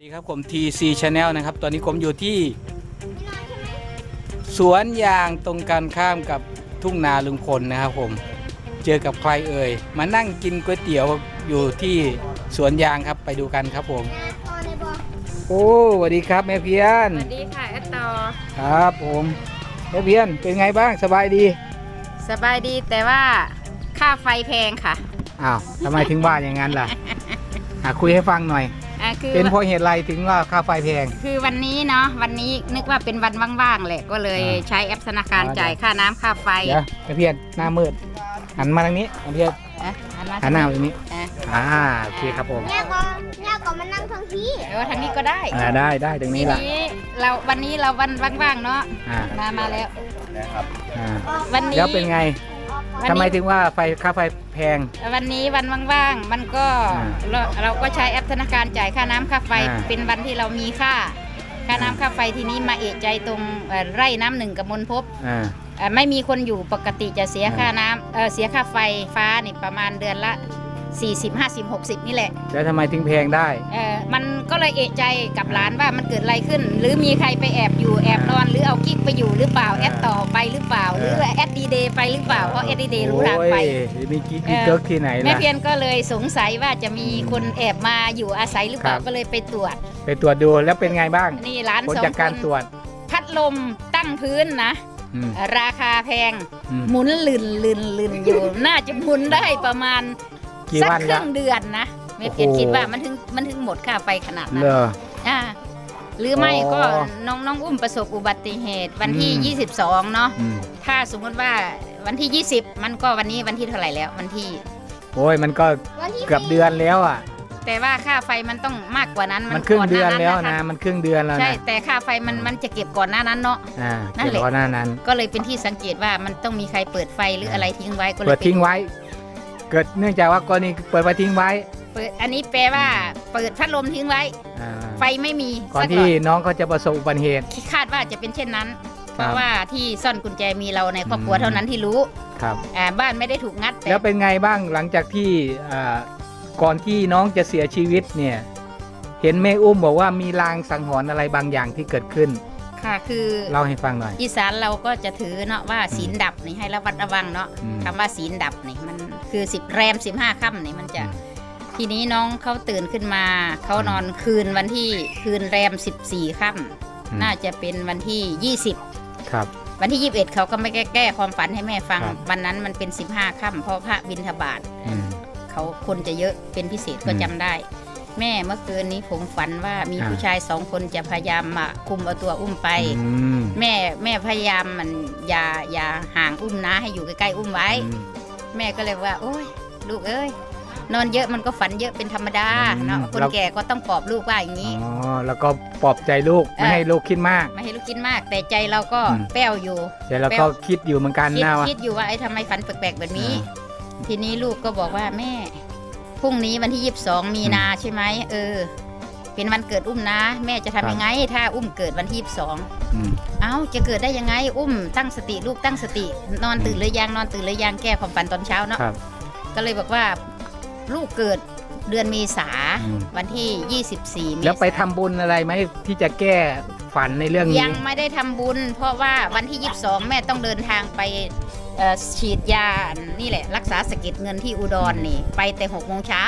สวัสดีครับผม TC Channel นะครับ ตอนนี้ผมอยู่ที่สวนยางตรงกันข้ามกับทุ่งนาลุงพลนะครับผม เจอกับใครเอ่ย มานั่งกินก๋วยเตี๋ยวอยู่ที่สวนยางครับไปดูกันครับผม โอ้สวัสดีครับแม่เพียน สวัสดีค่ะแอดต่อครับผมแม่เพียนเป็นไงบ้างสบายดี สบายดีแต่ว่าค่าไฟแพงค่ะ อ้าวทำไมถึงว่าอย่างนั้นล่ะ อะคุยให้ฟังหน่อย อ่าคือ เป็นเพราะเหตุไรถึงว่าค่าไฟแพง คือวันนี้เนาะวันนี้นึกว่าเป็นวันว่างๆแหละก็เลยอ่าใช้แอปธนาคารอ่า จ่ายค่าน้ำค่าไฟเดี๋ยวแม่เพียนหน้ามืดหันมาทางนี้แม่เพียนอะหันมาหันหน้ามาทางนี้อะอ่าโอเคครับผมเนี่ยก็เนี่ยก็มานั่งทั้งที่เออทางนี้ก็ได้อ่าได้ได้ตรงทีนี้ละนี้เราวันนี้เราวันว่างๆเนาะอ่ามามาแล้ว อ่าวันนี้ แล้วเป็นไง วันทำไมนี้ถึงว่าไฟค่าไฟแพง วันนี้วันว่างๆ มันก็อ่าเราเราก็ใช้แอปธนาคารจ่ายค่าน้ำค่าไฟ อ่า เป็นวันที่เรามีค่า ค่าน้ำค่าไฟทีนี้มาเอะใจตรงเอ่อไร่น้ำหนึ่งกับมลภพอ่า เอ่อไม่มีคนอยู่ปกติจะเสียอ่า ค่าน้ำเอ่อเสียค่าไฟฟ้านี่ประมาณเดือนละ 40 50 60 นี่แหละ แล้วทำไมถึงแพงได้ เอ่อมันก็เลยเอะใจกับหลานว่ามันเกิดอะไรขึ้น หรือมีใครไปแอบอยู่แอบนอน หรือเอากิ๊กไปอยู่หรือเปล่าอ่าแอดต่อไปหรือเปล่า หรือแอดดีเดย์ไปหรือเปล่าเพราะแอดดีเดย์รู้ทางไป โอ้ยมีกิ๊กเอมีอเกิร์กที่ไหนแม่ล่ะ เพียนก็เลยสงสัยว่าจะมีคนแอบมาอยู่อาศัยหรือเปล่าครับ ก็เลยไปตรวจ ไปตรวจดูแล้วเป็นไงบ้าง นี่ร้านผลสองจากคการนตรวจพัดลมตั้งพื้นนะ อืมราคาแพง อืมหมุนลื่นลื่นลื่นอยู่ น่าจะหมุนได้ประมาณ กี่สัวันครึ่ละ งเดือนนะแม่เพียนโอ้โห คิดว่ามันถึงมันถึงหมดค่าไฟขนาดนั้นเลออ่าหรือไม่อ๋อก็น้องน้องอุ้มประสบอุบัติเหตุวันที่อืม22เนาะอืมถ้าสมมติว่าวันที่20มันก็วันนี้วันที่เท่าไหร่แล้ววันที่ โอ้ยมันก็วันที่เกือบเดือนแล้วอะ แต่ว่าค่าไฟมันต้องมากกว่านั้นมันครึ่งก่หาเดือนแล้วคนะ มันครึ่งเดือนแล้วใช่นะแต่ค่าไฟมันมันจะเก็บก่อนหน้านั้นเนาะ อ่านั่นเดี๋แหละยวหน้านั้น ก็เลยเป็นที่สังเกตว่ามันต้องมีใครเปิดไฟหรืออะไรทิ้งไว้ก็เลยเปิดไปทิ้งไว้ เกิดเนื่องจากว่ากรณีเปิดไว้ทิ้งไว้เปิดอันนี้แปลว่า เปิดพัดลมทิ้งไว้ อ่าไฟไม่มีก่อนสักหที่ยน้องเขาจะประสบอุบัติเหตุ คาดว่าจะเป็นเช่นนั้น เพครับราะว่าที่ซ่อนกุญแจมีเราในครอบครัวอืม เท่านั้นที่รู้ครับ อ่าบ้านไม่ได้ถูกงัดแต่แล้วเป็นไงบ้างหลังจากที่อ่าก่อนที่น้องจะเสียชีวิตเนี่ย เห็นแม่อุ้มบอกว่ามีลางสังหรณ์อะไรบางอย่างที่เกิดขึ้น ค่ะคือเล่าให้ฟังหน่อย อีสานเราก็จะถือเนาะว่าศีลดับนี่ให้ระวัดระวังเนาะอืม คำว่าศีลดับนี่มันคือสิบแรมสิบห้าค่ำนี่มันจะอืมทีนี้น้องเขาตื่นขึ้นมา เขานอนคืนวันที่คืนแรมสิบสี่ค่ำน่าจะเป็นวันที่ยี่สิบครับ วันที่21เขาก็ไม่แก้แก้ความฝันให้แม่ฟัง ครับ วันนั้นมันเป็น15ค่ำเพราะพระบิณฑบาต อืม เขาคนจะเยอะเป็นพิเศษก็อืม จำได้ แม่เมื่อคืนนี้ผมฝันว่ามีอ่า ผู้ชายสองคนจะพยายามมาคุมเอาตัวอุ้มไป อืมแม่แม่พยายามมันอย่าอย่าห่างอุ้มนะให้อยู่ใกล้ๆอุ้มไว้ อืม แม่ก็เลยว่า โอ้ยลูกเอ้ยนอนเยอะมันก็ฝันเยอะเป็นธรรมดาอืมเนาะคนแล้ว แก่ก็ต้องปลอบลูกว่าอย่างนี้อ๋อแล้วก็ปลอบใจลูกเออไม่ให้ลูกคิดมาก ไม่ให้ลูกกินมาก แต่ใจเราก็อืม แป้วอยู่แต่เราก็คิดอยู่เหมือนกันคิดนะว่า คิดอยู่ว่าไอ้ทำไมฝันแปลกๆแบบนี้ทีนี้ลูกก็บอกว่าแม่ พรุ่งนี้วันที่ยีิบสองมีนาใช่ไหมเออ เป็นวันเกิดอุ้มนะ แม่จะทำยังไง ถ้าอุ้มเกิดวันที่ยีิบสองอืมเอ้าจะเกิดได้ยังไง อุ้มตั้งสติลูกตั้งสติ นอนตื่นหรือยังนอนตื่นหรือยังแก้ความฝันตอนเช้าเนาะครับ ก็เลยบอกว่าลูกเกิดเดือนเมษาอืม วันที่ 24เมษา แล้วไปทำบุญอะไรไหมที่จะแก้ฝันในเรื่องนี้ ยังไม่ได้ทำบุญ เพราะว่าวันที่ 22 แม่ต้องเดินทางไปเอ่อ ฉีดยานี่แหละ รักษาสะเก็ดเงินที่อุดรนี่ ไปแต่6โมงเช้า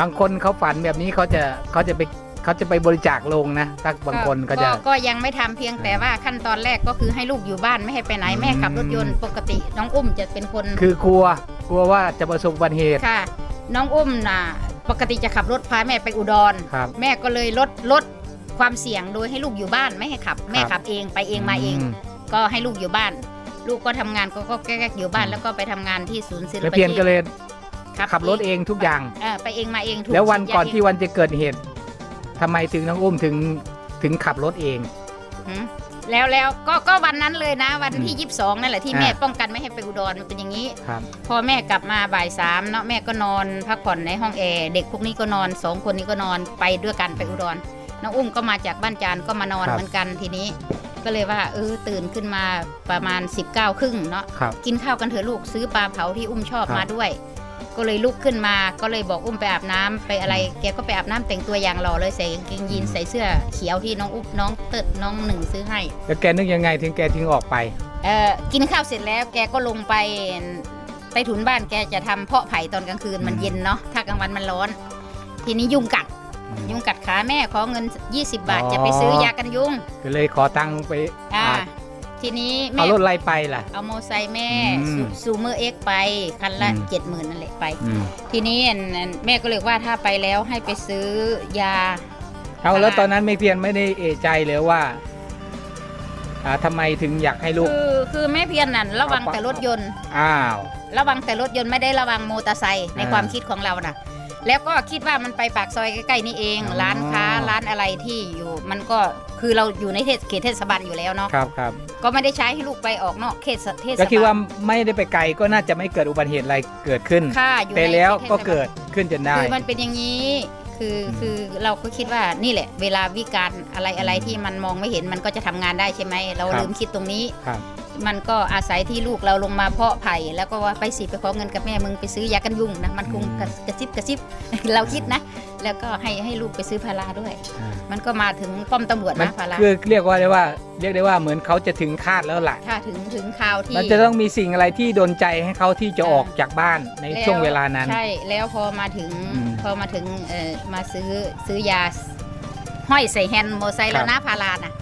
บางคนเขาฝันแบบนี้เขาจะเขาจะไปเขาจะไปบริจาคลงนะถ้าบางคนก็จะ ก็ยังไม่ทำเพียงแต่ว่าขั้นตอนแรกก็คือให้ลูกอยู่บ้านไม่ให้ไปไหนอืมแม่ขับรถยนต์ปกติ น้องอุ้มจะเป็นคน คือกลัวกลัวว่าจะประสบอุบัติเหตุค่ะ น้องอุ้มน่ะปกติจะขับรถพาแม่ไปอุดรครับแม่ก็เลยลดลดความเสี่ยงโดยให้ลูกอยู่บ้านไม่ให้ขับ แม่ขับเองไปเองมาเองมก็ให้ลูกอยู่บ้าน ลูกก็ทำงานก็ก็แก๊กๆอยู่บ้านแล้วก็ไปทำงานที่ศูนย์ศิลแล้วปาเพียนชีพก็เลยคบขับรถเองทุกอย่างเออไปเองมาเองถูกแล้ววันฉีดยาก่อนที่เงวันจะเกิดเหตุทำไมถึงน้องอุ้มถึงถึงขับรถเองหืมแล้วแล้วก็ก็วันนั้นเลยนะ วันที่อืมยี่สิบสองนั่นแหละที่อ่าแม่ป้องกันไม่ให้ไปอุดรมันเป็นอย่างนี้ครับพอแม่กลับมาบ่ายสามเนาะแม่ก็นอนพักผ่อนในห้องแอร์เด็กพวกนี้ก็นอนสองคนนี้ก็นอนไปด้วยกันไปอุดรน้องอุ้มก็มาจากบ้านจานก็มานอนครับเหมือนกันทีนี้ ก็เลยว่าเออตื่นขึ้นมาประมาณ 19บเก้าครึ่งเนาะครับกินข้าวกันเถอะลูกซื้อปลาเผาที่อุ้มชอบครับมาด้วย ก็เลยลุกขึ้นมาก็เลยบอกอุ้มไปอาบน้ำไปอะไร แกก็ไปอาบน้ำแต่งตัวอย่างหล่อเลยใส่กางเกงยีนใส่เสื้อเขียวที่น้องอุ้มน้องเติดน้องหนึ่งซื้อให้แล้วแกนึกยังไงถึงแกถึงออกไปเอ่อกินข้าวเสร็จแล้วแกก็ลงไปใต้ถุนบ้านแกจะทำเพาะไผ่ตอนกลางคืนมันอืมเย็นเนาะถ้ากลางวันมันร้อน ทีนี้ยุงกัด ยุงกัดขาแม่ขอเงิน 20 บาทอ๋อจะไปซื้อยากันยุงก็เลยขอตังค์ไปอ่าอ่าทีนี้แม่เอารถอะไรไปล่ะ เอาโมอไซค์แม่อืมซูซูเมอร์เอ็กไปคันละอืมเจ็ดหมื่นนั่นแหละไปอืมทีนี้อันอันแม่ก็เลยว่าถ้าไปแล้วให้ไปซื้อยาเอาแล้วตอนนั้นไม่เพียนไม่ได้เอะใจเลยว่าอ่าทำไมถึงอยากให้ลูกคือคือแม่เพียรนั่นระวังเอาปะแต่รถยนต์อ้าวระวังแต่รถยนต์ไม่ได้ระวังมอเตอร์ไซค์ในอ่าความคิดของเรานะ แล้วก็คิดว่ามันไปปากซอยใกล้ๆนี่เอง อ๋อ ร้านค้าร้านอะไรที่อยู่ มันก็คือเราอยู่ในเทศเขตเทศบาลอยู่แล้วเนาะครับครับก็ไม่ได้ใช้ให้ลูกไปออกนอกเขตเทศบาลก็คิดว่าไม่ได้ไปไกลก็น่าจะไม่เกิดอุบัติเหตุอะไรเกิดขึ้น ค่ะอยู่แต่ในแล้วขตทศบาก็เกิดขึ้นจนได้ คือมันเป็นอย่างนี้ คืออม คือเราก็คิดว่านี่แหละ เวลาวิการอะไรอะไรที่มันมองไม่เห็นมันก็จะทำงานได้ใช่ไหมเราครับลืมคิดตรงนี้ ครับ มันก็อาศัยที่ลูกเราลงมาเพาะไผ่แล้วก็ว่าไปสิไปขอเงินกับแม่มึงไปซื้อยากันยุงนะมันคงอืมกระกระซิบกระซิบเราคิดนะ แล้วก็ให้ให้ลูกไปซื้อพาราด้วยอ่ามันก็มาถึงป้อมตำรวจมันนะพาราคือเรียกว่าได้ว่าเรียกได้ว่าเหมือนเขาจะถึงคาดแล้วล่ะถ้าถึงถึงข่าวที่มันจะต้องมีสิ่งอะไรที่ดนใจให้เขาที่จะออกจากบ้านในแช่วงเวลานั้น ใช่แล้วพอมาถึงอืมพอมาถึงเอ่อมาซื้อซื้อยาห้อยใส่แฮนด์มอไซค์แล้วนะพาราน่ะอืมเพ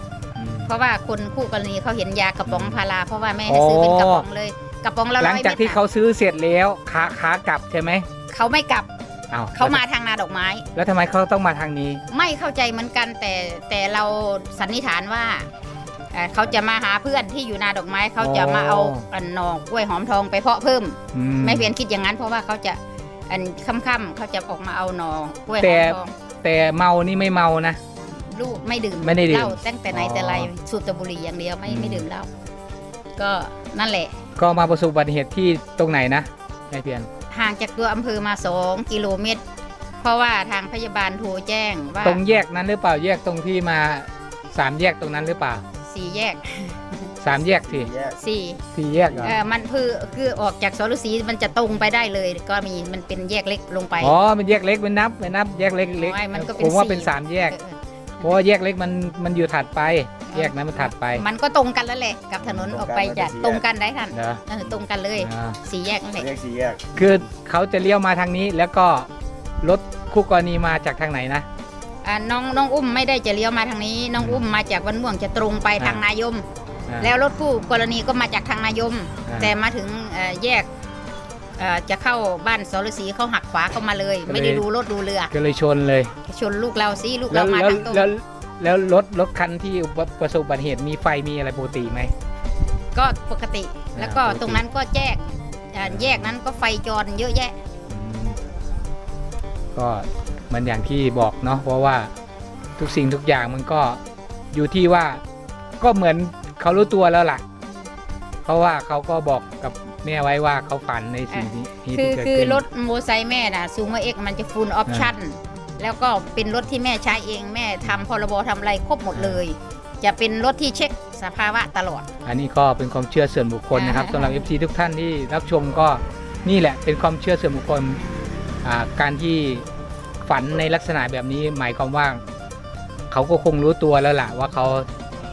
ราะว่าคนคู่กรณีเขาเห็นยากระป๋องพาราเพราะว่าแม่ให้ซื้อเป็นกระป๋องเลยกระป๋องละหลัร้งอยจากเม็ดที่น่ะเขาซื้อเสร็จแล้วขาขากลับใช่ไหมเขาไม่กลับอ้าวเขามาทางนาดอกไม้ แล้วทำไมเขาต้องมาทางนี้ ไม่เข้าใจเหมือนกันแต่แต่เราสันนิษฐานว่าเอ่อเขาจะมาหาเพื่อนที่อยู่นาดอกไม้เขาจะมาเอาอันหนอกกล้วยหอมทองไปเพาะเพิ่มอืไม่เพียนคิดอย่างนั้น เพราะว่าเขาจะอันค่ำๆเขาจะออกมาเอาหนอกล้วยหแต่อมทองแต่เมานี่ไม่เมานะ ลูกไม่ดื่มไม่ได้ดื่มเหล้าตั้งแต่ไหนอ๋อแต่ไรสูบแต่บุหรี่อย่างเดียวไม่อืมไม่ดื่มเหล้าก็นั่นแหละ ก็มาประสบอุบัติเหตุที่ตรงไหนนะนายเพียนห่างจากตัวอำเภอมาสองกิโลเมตร เพราะว่าทางพยาบาลโทรแจ้งว่าตรงแยกนั้นหรือเปล่าแยกตรงที่มาสามแยกตรงนั้นหรือเปล่าสี่แยกสามแยกสิสี่สี่แยกเหรอเออมันคือคือออกจากสรสีมันจะตรงไปได้เลย ก็มีมันเป็นแยกเล็กลงไป อ๋อมันแยกเล็กเป็นนับเป็นนับแยกเล็กเล็กไม่มันก็เป็นผมว่าสี่ เป็นสามแยก เออ เพราะว่าแยกเล็กมันมันอยู่ถัดไป แยกนั้นมันถัดไป มันก็ตรงกันแล้วแหละกับถนนออกไปจากตรงกันได้ท่านเหรอเออตรงกันเลยอ่าสี่แยกนั่นแหละเรียกสี่แยกคือเขาจะเลี้ยวมาทางนี้แล้วก็รถคู่กรณีมาจากทางไหนนะ อ่าน้องน้องอุ้มไม่ได้จะเลี้ยวมาทางนี้ น้องอุ้มมาจากวันม่วงจะตรงไปทางนายม อ่าแล้วรถคู่กรณีก็มาจากทางนายม อ่า แต่มาถึงเอ่อแยก เอ่อจะเข้าบ้านสรสีเขาหักขวาเข้ามาเลย ก็เลย ไม่ได้ดูรถดูเรือก็เลยชนเลย ชนลูกเราสิลูกแล้เราวมาแล้วทางตรงแล้วแล้วรถรถคันที่ประสบอุบัติเหตุมีไฟมีอะไรปกติไหม ก็ปกติอ่าแล้วก็ปกติ ตรงนั้นก็แยกอ่าแยกนั้นก็ไฟจรเยอะแยะ ก็เหมันอย่างที่บอกเนาะเพราะว่าทุกสิ่งทุกอย่างมันก็อยู่ที่ว่าก็เหมือนเขารู้ตัวแล้วล่ะ เพราะว่าเขาก็บอกกับแม่ไว้ว่าเขาฝันในสิ่งที่ที่คือเกิดคือขึ้นรถโมอไซค์แม่น่ะซูเมอร์เอ็กมันจะฟูลออปชั่นแล้วก็เป็นรถที่แม่ใช้เองแม่ทำพรบทำอะไรครบหมดเลย จะเป็นรถที่เช็คสภาวะตลอด อันนี้ก็เป็นความเชื่อส่วนบุคคลนะครับอ่าสำหรับ FC ทุกท่านที่รับชมก็นี่แหละเป็นความเชื่อส่วนบุคคลอ่าการที่ฝันในลักษณะแบบนี้หมายความว่า เขาก็คงรู้ตัวแล้วล่ะว่าเขา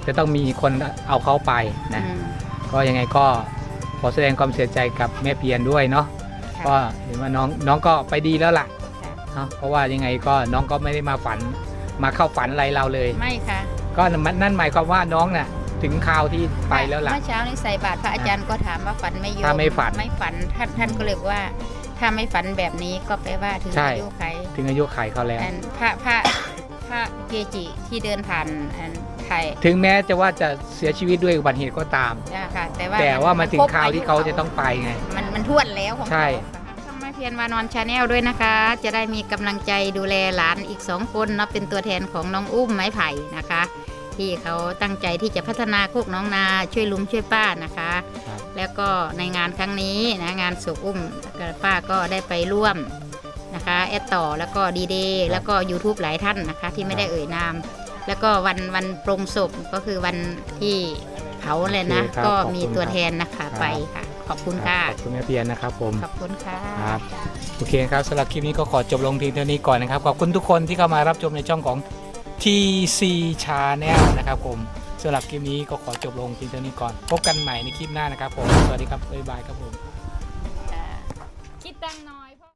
จะต้องมีคนเอาเขาไปนะ อืม ก็ยังไงก็ขอแสดงความเสียใจกับแม่เพียรด้วยเนาะค่ะก็เห็นว่าน้องน้องก็ไปดีแล้วล่ะค่ะเนาะเพราะว่ายังไงก็น้องก็ไม่ได้มาฝันมาเข้าฝันอะไรเราเลยไม่ค่ะก็นั่นหมายความว่าน้องน่ะถึงคราวที่ไปแล้วล่ะเมื่อเช้านี้ใส่บาตรพระอาจารย์ก็ถามว่าฝันไม่โยมถ้าไม่ฝันไม่ฝันท่านท่านก็เลยบอกว่าถ้าไม่ฝันแบบนี้ก็แปลว่าถึงใช่อายุไขถึงอายุไขเขาแล้วอันพระพระ พระเกจิที่เดินผ่านอันไทยถึงแม้จะว่าจะเสียชีวิตด้วยอุบัติเหตุก็ตาม นะคะแต่ว่าแต่ว่ามันถึงครบคราวอายุที่เขาจะต้องไปไง มันมันท่วนแล้วของใช่เขาช่องแม่เพียรวานอนชาแนลด้วยนะคะ จะได้มีกำลังใจดูแลหลานอีกสองคนเนาะเป็นตัวแทนของน้องอุ้มไม้ไผ่นะคะ ที่เขาตั้งใจที่จะพัฒนาโคกน้องนาช่วยลุงช่วยป้านะคะ ครับ แล้วก็ในงานครั้งนี้นะงานสุขอุ้มกับป้าก็ได้ไปร่วม นะคะแอดต่อแล้วก็ดีเดย์แล้วก็ YouTube หลายท่านนะคะที่ไม่ได้เอ่ยนาม แล้วก็วันวันปรงศพก็คือวันที่เผาเลยนะ โอเคครับก็ขอบคุณมีตัวครับแทนนะคะครับ ไปค่ะ ขอบคุณค่ะขอบคุณแม่เพียรนะครับผม ขอบคุณค่ะ ครับโอเคครับสำหรับคลิปนี้ก็ขอจบลงเพียงเท่านี้ก่อนนะครับ ขอบคุณทุกคนที่เข้ามารับชมในช่องของ TC Channel นะครับผมสำหรับคลิปนี้ก็ขอจบลงเพียงเท่านี้ก่อน พบกันใหม่ในคลิปหน้านะครับผม สวัสดีครับบ๊ายบายครับผม คิดตังค์น้อย